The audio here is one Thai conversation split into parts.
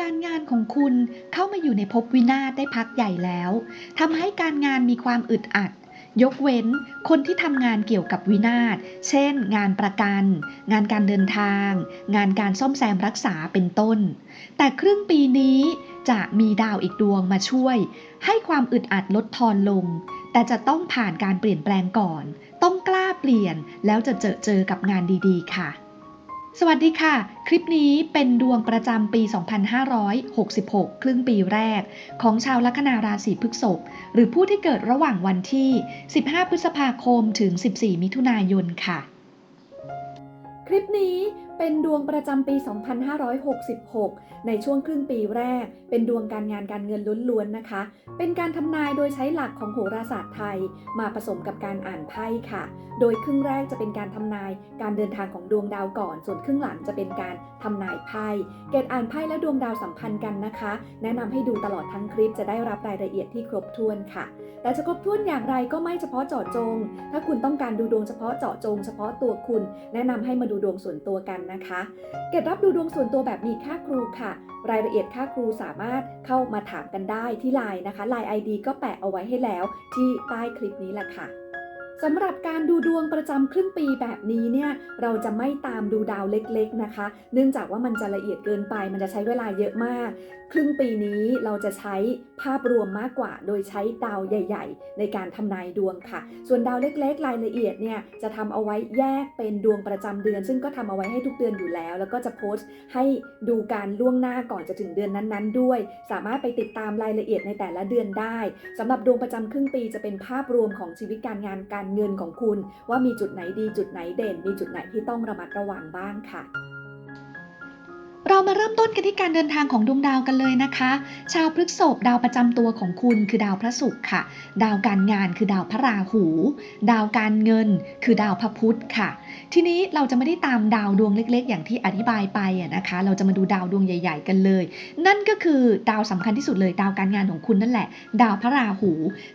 การงานของคุณเข้ามาอยู่ในภพวินาศได้พักใหญ่แล้วทำให้การงานมีความอึดอัด ยกเว้นคนที่ทำงานเกี่ยวกับวินาศ เช่น งานประกัน งานการเดินทาง งานการซ่อมแซมรักษาเป็นต้น แต่ครึ่งปีนี้จะมีดาวอีกดวงมาช่วย ให้ความอึดอัดลดทอนลง แต่จะต้องผ่านการเปลี่ยนแปลงก่อน ต้องกล้าเปลี่ยนแล้วจะเจอเจอกับงานดีๆ ค่ะ สวัสดีค่ะ คลิปนี้เป็นดวงประจำปี 2566 ครึ่งปีแรก ของชาวลัคนาราศีพฤษภหรือผู้ที่เกิดระหว่างวันที่ 15 พฤษภาคมถึง 14 มิถุนายนค่ะ คลิปนี้ เป็นดวงประจำปี 2566 ในช่วงครึ่งปีแรก เป็นดวงการงานการเงินล้วนๆนะคะ เป็นการทำนายโดยใช้หลักของโหราศาสตร์ไทย มาผสมกับการอ่านไพ่ค่ะ โดยครึ่งแรกจะเป็นการทำนายการเดินทางของดวงดาวก่อน ส่วนครึ่งหลังจะเป็นการทำนายไพ่ เกตอ่านไพ่และดวงดาวสัมพันธ์กันนะคะ แนะนำให้ดูตลอดทั้งคลิปจะได้รับรายละเอียดที่ครบถ้วนค่ะ แต่จะครบถ้วนอย่างไรก็ไม่เฉพาะเจาะจง ถ้าคุณต้องการดูดวงเฉพาะเจาะจง เฉพาะตัวคุณ แนะนำให้มาดูดวงส่วนตัวกันนะคะ เก็บรับดูดวงส่วนตัวแบบมีค่าครูค่ะ รายละเอียดค่าครูสามารถเข้ามาถามกันได้ที่ไลน์นะคะไลน์ ID ก็แปะเอาไว้ให้แล้วที่ใต้คลิปนี้แหละค่ะสำหรับการดูดวงประจำครึ่งปีแบบนี้เนี่ยเราจะไม่ตามดูดาวเล็กๆนะคะ เนื่องจากว่ามันจะละเอียดเกินไปมันจะใช้เวลาเยอะมาก ครึ่งปีนี้เราจะใช้ภาพรวมมากกว่า โดยใช้ดาวใหญ่ ๆ ในการทำนายดวงค่ะ ส่วนดาวเล็กๆ รายละเอียดเนี่ยจะทำเอาไว้แยกเป็นดวงประจำเดือน ซึ่งก็ทำเอาไว้ให้ทุกเดือนอยู่แล้ว แล้วก็จะโพสต์ให้ดูการล่วงหน้าก่อนจะถึงเดือนนั้นๆ ด้วย สามารถไปติดตามรายละเอียดในแต่ละเดือนได้สำหรับดวงประจำครึ่งปีจะเป็นภาพรวมของชีวิตการงานการเงินของคุณ ว่ามีจุดไหนดีจุดไหนเด่น มีจุดไหนที่ต้องระมัดระวังบ้างค่ะ เรามาเริ่มต้นกันที่การเดินทางของดวงดาวกันเลยนะคะ ชาวพฤษภดาวประจำตัวของคุณคือดาวพระศุกร์ค่ะ ดาวการงานคือดาวพระราหู ดาวการเงินคือดาวพระพุธค่ะ ทีนี้เราจะไม่ได้ตามดาวดวงเล็ก ๆ อย่างที่อธิบายไปอะนะคะ เราจะมาดูดาวดวงใหญ่ ๆ กันเลย นั่นก็คือดาวสำคัญที่สุดเลย ดาวการงานของคุณนั่นแหละ ดาวพระราหู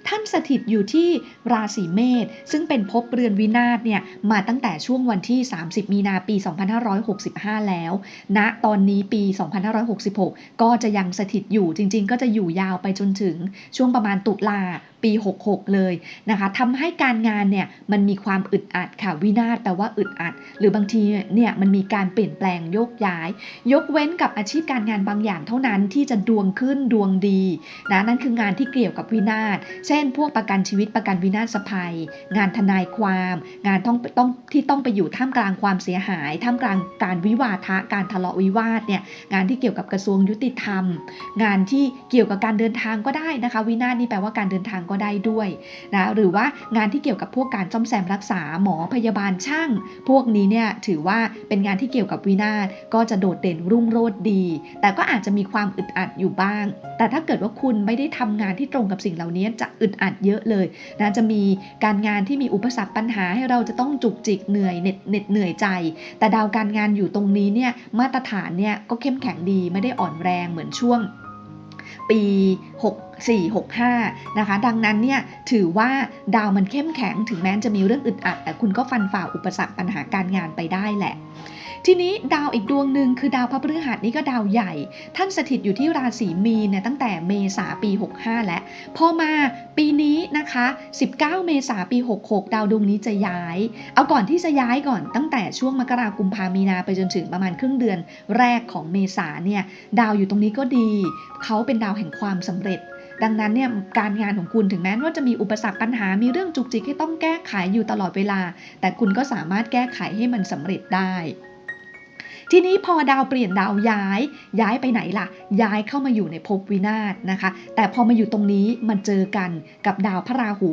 ท่านสถิตอยู่ที่ราศีเมษซึ่งเป็นภพเรือนวินาศเนี่ยมาตั้งแต่ช่วงวันที่ 30 มีนาปี 2565 แล้วณตอนนี้ปี 2566 ก็จะยังสถิตอยู่จริง ๆ ก็จะอยู่ยาวไปจนถึงช่วงประมาณตุลา 66 เลยนะคะทำให้การงานเนี่ยมันมีความอึดอัดค่ะวินาศแปลว่าอึดอัด หรือบางทีเนี่ยมันมีการเปลี่ยนแปลงโยกย้าย ยกเว้นกับอาชีพการงานบางอย่างเท่านั้นที่จะดวงขึ้นดวงดีนะนั่นคืองานที่เกี่ยวกับวินาศ เช่น พวกประกันชีวิตประกันวินาศภัย งานทนายความ งานต้องต้องที่ต้องไปอยู่ท่ามกลางความเสียหาย ท่ามกลางการวิวาทะการทะเลาะวิวาทเนี่ยงานที่เกี่ยวกับกระทรวงยุติธรรม งานที่เกี่ยวกับการเดินทางก็ได้นะคะ วินาศนี่แปลว่าการเดินทางก็ได้ด้วยนะหรือว่างานที่เกี่ยวกับพวกการซ่อมแซมรักษาหมอพยาบาลช่าง พวกนี้เนี่ยถือว่าเป็นงานที่เกี่ยวกับวินาศก็จะโดดเด่นรุ่งโรจน์ดี แต่ก็อาจจะมีความอึดอัดอยู่บ้าง แต่ถ้าเกิดว่าคุณไม่ได้ทำงานที่ตรงกับสิ่งเหล่านี้จะอึดอัดเยอะเลยนะจะมีการงานที่มีอุปสรรคปัญหาให้เราจะต้องจุกจิกเหนื่อยเหน็ดเหน็ดเหนื่อยใจ แต่ดาวการงานอยู่ตรงนี้เนี่ยมาตรฐานเนี่ยก็เข้มแข็งดีไม่ได้อ่อนแรงเหมือนช่วง ปี 64 65 นะคะ ดังนั้นเนี่ยถือว่าดาวมันเข้มแข็งถึงแม้จะมีเรื่องอึดอัด แต่คุณก็ฟันฝ่าอุปสรรคปัญหาการงานไปได้แหละ ทีนี้ดาวอีกดวงหนึ่งคือดาวพระพฤหัสนี่ก็ดาวใหญ่ ท่านสถิตอยู่ที่ราศีมีนเนี่ยตั้งแต่เมษาปี 65 แล้วพอมาปีนี้นะคะ 19 เมษาปี 66 ดาวดวงนี้จะย้าย เอาก่อนที่จะย้ายก่อนตั้งแต่ช่วงมกราคมพามีนาไปจนถึงประมาณครึ่งเดือนแรกของเมษาเนี่ยดาวอยู่ตรงนี้ก็ดี เขาเป็นดาวแห่งความสำเร็จดังนั้นเนี่ยการงานของคุณถึงแม้ว่าจะมีอุปสรรคปัญหา มีเรื่องจุกจิกให้ต้องแก้ไขอยู่ตลอดเวลา แต่คุณก็สามารถแก้ไขให้มันสำเร็จได้ ทีนี้พอดาวเปลี่ยนดาวย้าย ย้ายไปไหนล่ะ ย้ายเข้ามาอยู่ในภพวินาศนะคะ แต่พอมาอยู่ตรงนี้มันเจอกันกับดาวพระราหู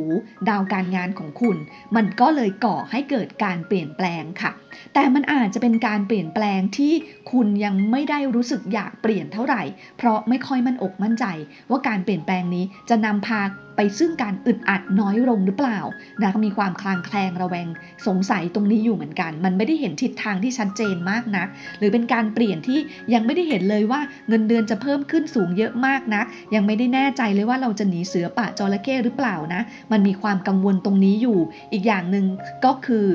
ดาวการงานของคุณ มันก็เลยก่อให้เกิดการเปลี่ยนแปลงค่ะ แต่มันอาจจะเป็นการเปลี่ยนแปลงที่คุณยังไม่ได้รู้สึกอยากเปลี่ยนเท่าไหร่ เพราะไม่ค่อยมั่นอกมั่นใจ ว่าการเปลี่ยนแปลงนี้จะนำพาไปซึ่งการอึดอัดน้อยลงหรือเปล่านะมีความคลางแคลงระแวงสงสัยตรงนี้อยู่เหมือนกัน มันไม่ได้เห็นทิศทางที่ชัดเจนมากนะัก หรือเป็นการเปลี่ยนที่ยังไม่ได้เห็นเลยว่าเงินเดือนจะเพิ่มขึ้นสูงเยอะมากนะัก ยังไม่ได้แน่ใจเลยว่าเราจะหนีเสือป่าจระเข้หรือเปล่านะ มันมีความกังวลตรงนี้อยู่ อีกอย่างหนึ่งก็คือ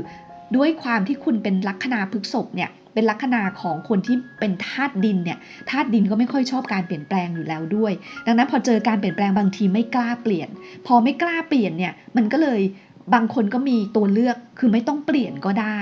ด้วยความที่คุณเป็นลัคนาพฤกษภเนี่ยเป็นลัคนาของคนที่เป็นธาตุดินเนี่ยธาตุดินก็ไม่ค่อยชอบการเปลี่ยนแปลงอยู่แล้วด้วย ดังนั้นพอเจอการเปลี่ยนแปลงบางทีไม่กล้าเปลี่ยน พอไม่กล้าเปลี่ยนเนี่ยมันก็เลยบางคนก็มีตัวเลือกคือไม่ต้องเปลี่ยนก็ได้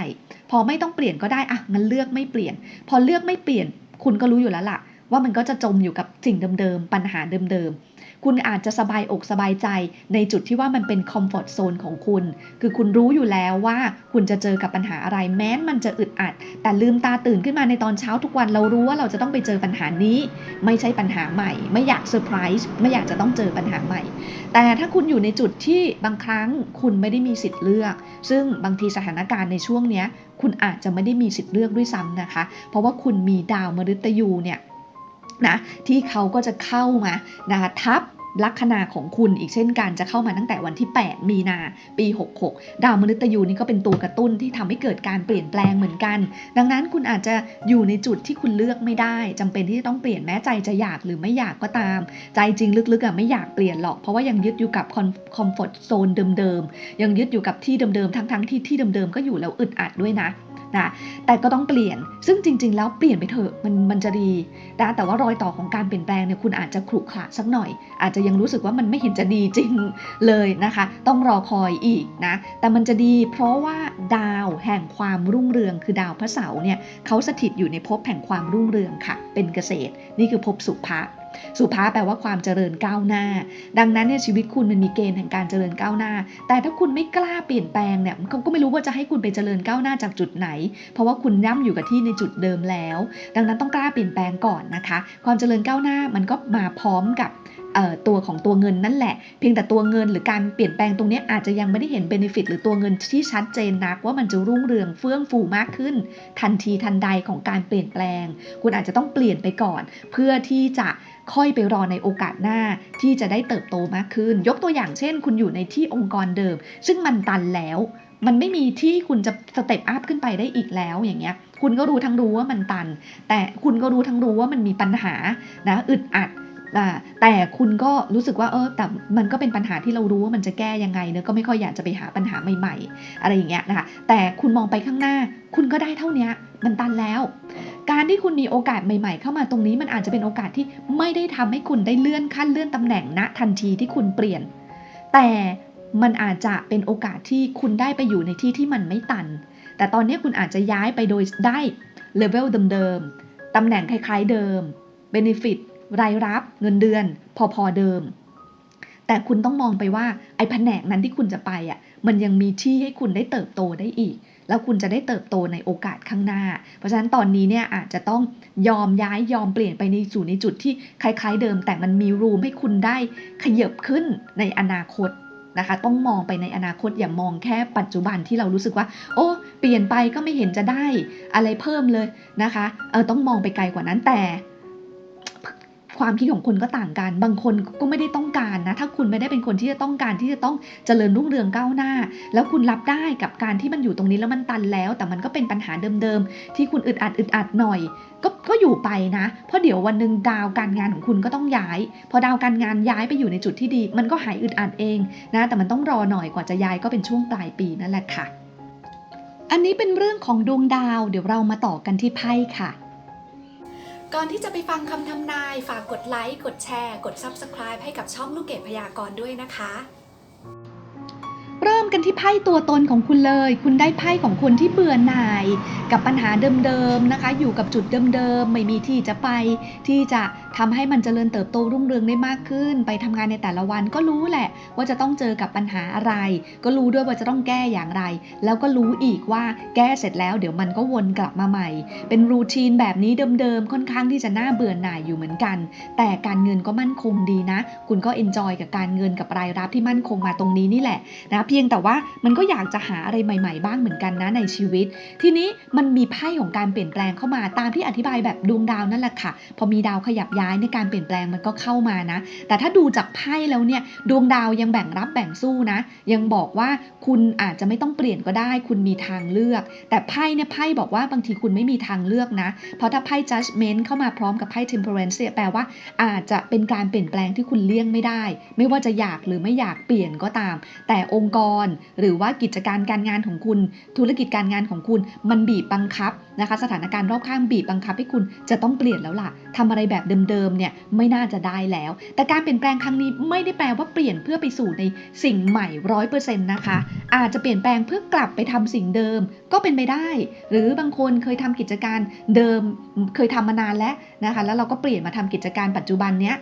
พอไม่ต้องเปลี่ยนก็ได้อะงั้นเลือกไม่เปลี่ยน พอเลือกไม่เปลี่ยนคุณก็รู้อยู่แล้วล่ะ ว่ามันก็จะจมอยู่กับสิ่งเดิมๆปัญหาเดิมๆ คุณอาจจะสบายอกสบายใจ ในจุดที่ว่ามันเป็นคอมฟอร์ทโซนของคุณ คือคุณรู้อยู่แล้วว่าคุณจะเจอกับปัญหาอะไรแม้นมันจะอึดอัด แต่ลืมตาตื่นขึ้นมาในตอนเช้าทุกวันเรารู้ว่าเราจะต้องไปเจอปัญหานี้ ไม่ใช่ปัญหาใหม่ ไม่อยากเซอร์ไพรส์ไม่อยากจะต้องเจอปัญหาใหม่ แต่ถ้าคุณอยู่ในจุดที่บางครั้งคุณไม่ได้มีสิทธิ์เลือก ซึ่งบางทีสถานการณ์ในช่วงเนี้ยคุณอาจจะไม่ได้มีสิทธิ์เลือกด้วยซ้ำนะคะ เพราะว่าคุณมีดาวมฤตยูเนี่ย นะที่เขาก็จะเข้ามานะคะทับลัคนาของคุณอีกเช่นกันจะเข้ามาตั้งแต่วันที่ 8 มีนาปี 66 ดาวมฤตยูนี่ก็เป็นตัวกระตุ้นที่ทำให้เกิดการเปลี่ยนแปลงเหมือนกัน ดังนั้นคุณอาจจะอยู่ในจุดที่คุณเลือกไม่ได้จำเป็นที่จะต้องเปลี่ยนแม้ใจจะอยากหรือไม่อยากก็ตาม ใจจริงลึกๆอะไม่อยากเปลี่ยนหรอก เพราะว่ายังยึดอยู่กับคอมฟอร์ทโซนเดิมๆยังยึดอยู่กับที่เดิมๆทั้งๆที่ที่เดิมๆก็อยู่แล้วอึดอัดด้วยนะ นะ แต่ก็ต้องเปลี่ยน ซึ่งจริง ๆ แล้วเปลี่ยนไปเถอะ มันมันจะดีนะแต่ว่ารอยต่อของการเปลี่ยนแปลงเนี่ยคุณอาจจะขรุขระสักหน่อย อาจจะยังรู้สึกว่ามันไม่เห็นจะดีจริงเลยนะคะ ต้องรอคอยอีกนะ แต่มันจะดีเพราะว่าดาวแห่งความรุ่งเรืองคือดาวพระเสาร์เนี่ยเขาสถิตอยู่ในภพแห่งความรุ่งเรืองค่ะ เป็นเกษตร นี่คือภพสุภะ สุภาแปลว่าความเจริญก้าวหน้า ดังนั้นเนี่ยชีวิตคุณมันมีเกณฑ์แห่งการเจริญก้าวหน้า แต่ถ้าคุณไม่กล้าเปลี่ยนแปลงเนี่ยเขาก็ไม่รู้ว่าจะให้คุณไปเจริญก้าวหน้าจากจุดไหน เพราะว่าคุณย่ำอยู่กับที่ในจุดเดิมแล้ว ดังนั้นต้องกล้าเปลี่ยนแปลงก่อนนะคะ ความเจริญก้าวหน้ามันก็มาพร้อมกับ ตัวของตัวเงินนั่นแหละ เพียงแต่ตัวเงินหรือการเปลี่ยนแปลงตรงนี้อาจจะยังไม่ได้เห็นเบนฟิตหรือตัวเงินที่ชัดเจนนักว่ามันจะรุ่งเรืองเฟื่องฟูมากขึ้น ทันทีทันใดของการเปลี่ยนแปลง คุณอาจจะต้องเปลี่ยนไปก่อน เพื่อที่จะค่อยไปรอในโอกาสหน้าที่จะได้เติบโตมากขึ้น ยกตัวอย่างเช่น คุณอยู่ในที่องค์กรเดิม ซึ่งมันตันแล้วมันไม่มีที่คุณจะสเต็ปอัพขึ้นไปได้อีกแล้วอย่างเงี้ย คุณก็รู้ทั้งรู้ว่ามันตัน แต่คุณก็รู้ทั้งรู้ว่ามันมีปัญหานะอึดอัด แต่คุณก็รู้สึกว่าเออแต่มันก็เป็นปัญหาที่เรารู้ว่ามันจะแก้ยังไงเนอะก็ไม่ค่อยอยากจะไปหาปัญหาใหม่ ๆ อะไรอย่างเงี้ยนะคะแต่คุณมองไปข้างหน้า คุณก็ได้เท่านี้มันตันแล้ว การที่คุณมีโอกาสใหม่ ๆ เข้ามาตรงนี้มันอาจจะเป็นโอกาสที่ไม่ได้ทำให้คุณได้เลื่อนขั้นเลื่อนตำแหน่งณทันทีที่คุณเปลี่ยน แต่มันอาจจะเป็นโอกาสที่คุณได้ไปอยู่ในที่ที่มันไม่ตัน แต่ตอนนี้คุณอาจจะย้ายไปโดยได้เลเวลเดิมๆตำแหน่งคล้ายๆเดิม Benefit รายรับเงินเดือน พอๆเดิม แต่คุณต้องมองไปว่าไอ้แผนกนั้นที่คุณจะไปอะมันยังมีที่ให้คุณได้เติบโตได้อีก แล้วคุณจะได้เติบโตในโอกาสข้างหน้า เพราะฉะนั้นตอนนี้เนี่ยอาจจะต้องยอมย้ายยอมเปลี่ยนไปในสู่ในจุดที่คล้าย ๆ เดิม แต่มันมีรูมให้คุณได้ขยับขึ้นในอนาคตนะคะต้องมองไปในอนาคตอย่ามองแค่ปัจจุบันที่เรารู้สึกว่า โอ้ เปลี่ยนไปก็ไม่เห็นจะได้อะไรเพิ่มเลยนะคะเออต้องมองไปไกลกว่านั้นแต่ ความคิดของคนก็ต่างกัน บางคนก็ไม่ได้ต้องการนะ ถ้าคุณไม่ได้เป็นคนที่จะต้องการที่จะต้องเจริญรุ่งเรืองก้าวหน้า แล้วคุณรับได้กับการที่มันอยู่ตรงนี้แล้วมันตันแล้ว แต่มันก็เป็นปัญหาเดิมๆ ที่คุณอึดอัดอึดอัดหน่อย ก็ก็อยู่ไปนะ เพราะเดี๋ยววันหนึ่งดาวการงานของคุณก็ต้องย้าย พอดาวการงานย้ายไปอยู่ในจุดที่ดี มันก็หายอึดอัดเองนะ แต่มันต้องรอหน่อยกว่าจะย้ายก็เป็นช่วงปลายปีนั่นแหละค่ะ อันนี้เป็นเรื่องของดวงดาว เดี๋ยวเรามาต่อกันที่ไพ่ค่ะ ก่อนที่จะไปฟังคำทำนาย ฝากกดไลค์ กดแชร์ กด Subscribe ให้กับช่องลูกเกดพยากรณ์ด้วยนะคะ กันที่ไพ่ตัวตนของคุณเลย คุณได้ไพ่ของคนที่เบื่อหน่าย กับปัญหาเดิมๆนะคะ อยู่กับจุดเดิมๆ ไม่มีที่จะไป ที่จะทำให้มันเจริญเติบโตรุ่งเรืองได้มากขึ้น ไปทำงานในแต่ละวันก็รู้แหละ ว่าจะต้องเจอกับปัญหาอะไร ก็รู้ด้วยว่าจะต้องแก้อย่างไร แล้วก็รู้อีกว่าแก้เสร็จแล้ว เดี๋ยวมันก็วนกลับมาใหม่ เป็นรูทีนแบบนี้เดิมๆ ค่อนข้างที่จะน่าเบื่อหน่ายอยู่เหมือนกัน แต่การเงินก็มั่นคงดีนะ คุณก็เอนจอยกับการเงินกับรายรับที่มั่นคงมาตรงนี้นี่แหละนะ เพียงแต่แต่ว่ามันก็อยากจะหาอะไรใหม่ ๆ บ้างเหมือนกันนะในชีวิต ทีนี้มันมีไพ่ของการเปลี่ยนแปลงเข้ามาตามที่อธิบายแบบดวงดาวนั่นแหละค่ะ พอมีดาวขยับย้ายในการเปลี่ยนแปลงมันก็เข้ามานะ แต่ถ้าดูจากไพ่แล้วเนี่ยดวงดาวยังแบ่งรับแบ่งสู้นะ ยังบอกว่าคุณอาจจะไม่ต้องเปลี่ยนก็ได้ คุณมีทางเลือก แต่ไพ่เนี่ยไพ่บอกว่าบางทีคุณไม่มีทางเลือกนะ เพราะถ้าไพ่ judgment เข้ามาพร้อมกับไพ่ temperance แปลว่าอาจจะเป็นการเปลี่ยนแปลงที่คุณเลี่ยงไม่ได้ ไม่ว่าจะอยากหรือไม่อยากเปลี่ยนก็ตาม แต่องค์กรหรือว่ากิจการการงานของคุณ ธุรกิจการงานของคุณ มันบีบบังคับ นะคะ สถานการณ์รอบข้างบีบบังคับให้คุณจะต้องเปลี่ยนแล้วล่ะทำอะไรแบบเดิมๆเนี่ยไม่น่าจะได้แล้ว แต่การเปลี่ยนแปลงครั้งนี้ไม่ได้แปลว่าเปลี่ยนเพื่อไปสู่ในสิ่งใหม่ร้อยเปอร์เซ็นต์นะคะ อาจจะเปลี่ยนแปลงเพื่อกลับไปทำสิ่งเดิมก็เป็นไปได้ หรือบางคนเคยทำกิจการเดิมเคยทำมานานแล้วนะคะแล้วเราก็เปลี่ยนมาทำกิจการปัจจุบันเนี้ย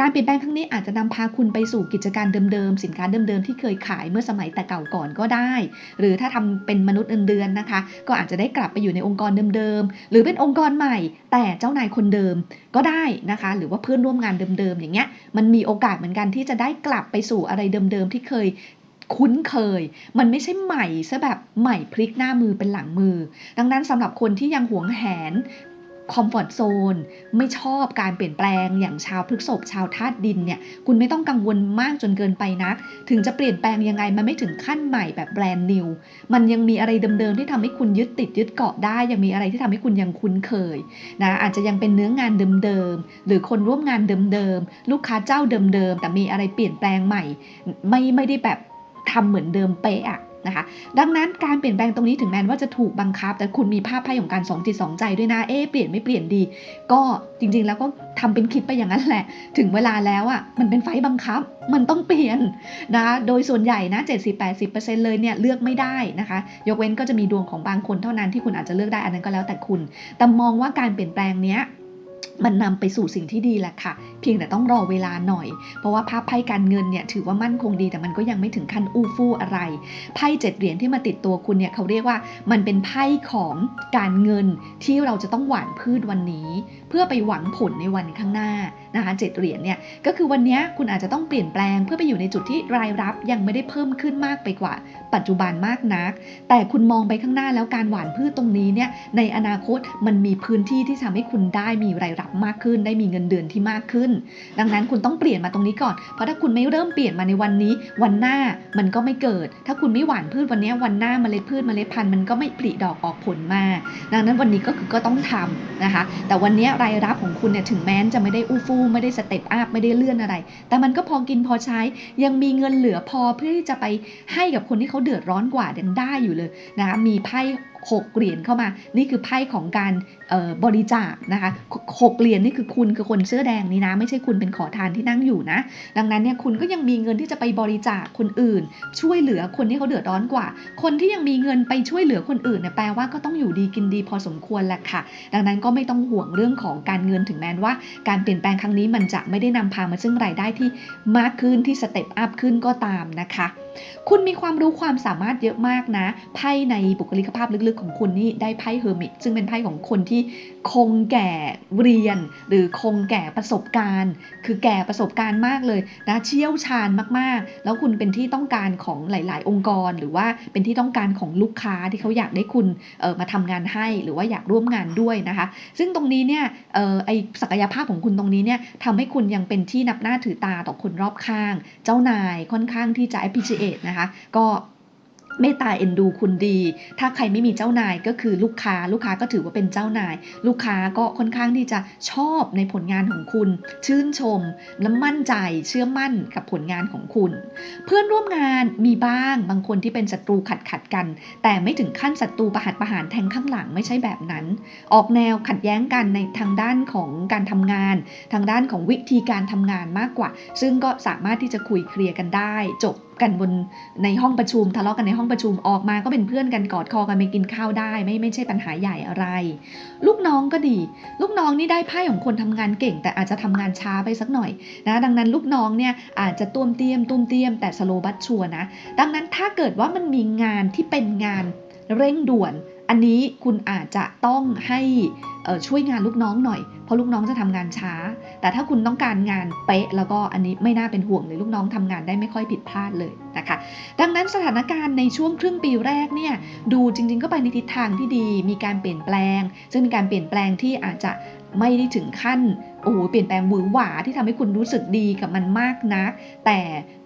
การเปลี่ยนแปลงครั้งนี้อาจจะนำพาคุณไปสู่กิจการเดิมๆ สินค้าเดิมๆ ที่เคยขายเมื่อสมัยแต่เก่าก่อนก็ได้ หรือถ้าทำเป็นมนุษย์เดือนๆนะคะ ก็อาจจะได้กลับไปอยู่ในองค์กรเดิมๆ หรือเป็นองค์กรใหม่ แต่เจ้านายคนเดิมก็ได้นะคะ หรือว่าเพื่อนร่วมงานเดิมๆ อย่างเงี้ย มันมีโอกาสเหมือนกันที่จะได้กลับไปสู่อะไรเดิมๆ ที่เคยคุ้นเคย มันไม่ใช่ใหม่ซะแบบใหม่พลิกหน้ามือเป็นหลังมือ ดังนั้นสำหรับคนที่ยังหวงแหน คอมฟอร์ทโซนไม่ชอบการเปลี่ยนแปลงอย่างชาวพฤษภชาวธาตุดินเนี่ยคุณไม่ต้องกังวลมากจนเกินไปนัก ถึงจะเปลี่ยนแปลงยังไงมันไม่ถึงขั้นใหม่แบบแบรนด์นิวมันยังมีอะไรเดิมๆที่ทำให้คุณยึดติดยึดเกาะได้ ยังมีอะไรที่ทำให้คุณยังคุ้นเคยนะอาจจะยังเป็นเนื้องานเดิมๆหรือคนร่วมงานเดิมๆลูกค้าเจ้าเดิมๆแต่มีอะไรเปลี่ยนแปลงใหม่ ไม่ไม่ได้แบบทำเหมือนเดิมเป๊ะอะ นะคะ ดังนั้นการเปลี่ยนแปลงตรงนี้ถึงแม้ว่าจะถูกบังคับ แต่คุณมีภาพไพ่ของการสองจิตสองใจด้วยนะ เอ๊เปลี่ยนไม่เปลี่ยนดี ก็จริงๆ แล้วก็ทำเป็นคิดไปอย่างนั้นแหละ ถึงเวลาแล้วอะมันเป็นไฟบังคับ มันต้องเปลี่ยนนะโดยส่วนใหญ่นะ 70-80%เลยเนี่ยเลือกไม่ได้นะคะ ยกเว้นก็จะมีดวงของบางคนเท่านั้นที่คุณอาจจะเลือกได้อันนั้นก็แล้วแต่คุณ แต่มองว่าการเปลี่ยนแปลงเนี้ย มันนำไปสู่สิ่งที่ดีแหละค่ะ เพียงแต่ต้องรอเวลาหน่อย เพราะว่าภาพไพ่การเงินเนี่ยถือว่ามั่นคงดีแต่มันก็ยังไม่ถึงขั้นอู้ฟู่อะไร ไพ่เจ็ดเหรียญที่มาติดตัวคุณเนี่ยเขาเรียกว่ามันเป็นไพ่ของการเงินที่เราจะต้องหว่านพืชวันนี้ เพื่อไปหวังผลในวันข้างหน้านะคะเจ็ดเหรียญเนี่ยก็คือวันนี้คุณอาจจะต้องเปลี่ยนแปลงเพื่อไปอยู่ในจุดที่รายรับยังไม่ได้เพิ่มขึ้นมากไปกว่า ปัจจุบันมากนัก แต่คุณมองไปข้างหน้าแล้วการหว่านพืชตรงนี้เนี่ยในอนาคตมันมีพื้นที่ที่ทำให้คุณได้มีรายรับมากขึ้น ได้มีเงินเดือนที่มากขึ้น ดังนั้นคุณต้องเปลี่ยนมาตรงนี้ก่อน เพราะถ้าคุณไม่เริ่มเปลี่ยนมาในวันนี้ วันหน้ามันก็ไม่เกิด ถ้าคุณไม่หว่านพืชวันนี้วันหน้าเมล็ดพืชเมล็ดพันธุ์มันก็ไม่ผลิดอกออกผลมา ดังนั้นวันนี้ก็คือก็ต้องทำนะคะ แต่วันนี้รายรับของคุณเนี่ยถึงแม้จะไม่ได้อู้ฟู่ไม่ได้สเต็ปอัพไม่ได้เลื่อนอะไร แต่มันก็พอกินพอใช้ ยังมีเงินเหลือพอเพื่อที่จะไปให้กับคนที่เขาเดือดร้อนกว่ายังได้อยู่เลยนะคะมีไพ่ หกเหรียญเข้ามา นี่คือไพ่ของการบริจาคนะคะหกเหรียญนี่คือคุณคือคนเสื้อแดงนี่นะ ไม่ใช่คุณเป็นขอทานที่นั่งอยู่นะ ดังนั้นเนี่ยคุณก็ยังมีเงินที่จะไปบริจาคคนอื่น ช่วยเหลือคนที่เขาเดือดร้อนกว่า คนที่ยังมีเงินไปช่วยเหลือคนอื่นเนี่ยแปลว่าก็ต้องอยู่ดีกินดีพอสมควรแหละค่ะ ดังนั้นก็ไม่ต้องห่วงเรื่องของการเงินถึงแม้ว่า การเปลี่ยนแปลงครั้งนี้มันจะไม่ได้นำพามาซึ่งรายได้ที่มากขึ้นที่สเต็ปอัพขึ้นก็ตามนะคะ คุณมีความรู้ความสามารถเยอะมากนะ ไพ่ในบุคลิกภาพลึกๆของคุณนี่ได้ไพ่เฮอร์มิตซึ่งเป็นไพ่ของคนที่คงแก่เรียน หรือคงแก่ประสบการณ์ คือแก่ประสบการณ์มากเลยนะเชี่ยวชาญมากๆ แล้วคุณเป็นที่ต้องการของหลาย ๆ องค์กร หรือว่าเป็นที่ต้องการของลูกค้าที่เขาอยากได้คุณมาทำงานให้หรือว่าอยากร่วมงานด้วยนะคะ ซึ่งตรงนี้เนี่ยออไอศักยภาพของคุณตรงนี้เนี่ยทำให้คุณยังเป็นที่นับหน้าถือตาต่อคนรอบข้าง เจ้านายค่อนข้างที่จะ appreciate นะคะ ก็เมตตาเอ็นดูคุณดี ถ้าใครไม่มีเจ้านายก็คือลูกค้า ลูกค้าก็ถือว่าเป็นเจ้านาย ลูกค้าก็ค่อนข้างที่จะชอบในผลงานของคุณ ชื่นชม และมั่นใจ เชื่อมั่นกับผลงานของคุณ เพื่อนร่วมงานมีบ้าง บางคนที่เป็นศัตรูขัดขัดกัน แต่ไม่ถึงขั้นศัตรูประหัตประหารแทงข้างหลังไม่ใช่แบบนั้น ออกแนวขัดแย้งกันในทางด้านของการทำงาน ทางด้านของวิธีการทำงานมากกว่า ซึ่งก็สามารถที่จะคุยเคลียร์กันได้ จบกันบนในห้องประชุมทะเลาะกันในห้องประชุมออกมาก็เป็นเพื่อนกันกอดคอกันไปกินข้าวได้ ไม่ไม่ใช่ปัญหาใหญ่อะไร ลูกน้องก็ดี ลูกน้องนี่ได้ไพ่ของคนทำงานเก่ง แต่อาจจะทำงานช้าไปสักหน่อยนะดังนั้นลูกน้องเนี่ยอาจจะตุ้มเตี้ยมตุ้มเตี้ยมแต่สโลบัตชัวนะดังนั้นถ้าเกิดว่ามันมีงานที่เป็นงานเร่งด่วน อันนี้คุณอาจจะต้องให้ช่วยงานลูกน้องหน่อย เพราะลูกน้องจะทำงานช้า แต่ถ้าคุณต้องการงานเป๊ะ แล้วก็อันนี้ไม่น่าเป็นห่วงเลยลูกน้องทำงานได้ไม่ค่อยผิดพลาดเลยนะคะ ดังนั้นสถานการณ์ในช่วงครึ่งปีแรกเนี่ยดูจริง ๆ ก็ไปในทิศทางที่ดี มีการเปลี่ยนแปลง ซึ่งเป็นการเปลี่ยนแปลงที่อาจจะไม่ได้ถึงขั้นโอ้โหเปลี่ยนแปลงหวือหวาที่ทำให้คุณรู้สึกดีกับมันมากนัก แต่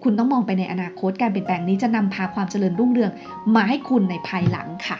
คุณต้องมองไปในอนาคตการเปลี่ยนแปลงนี้จะนำพาความเจริญรุ่งเรืองมาให้คุณในภายหลังค่ะ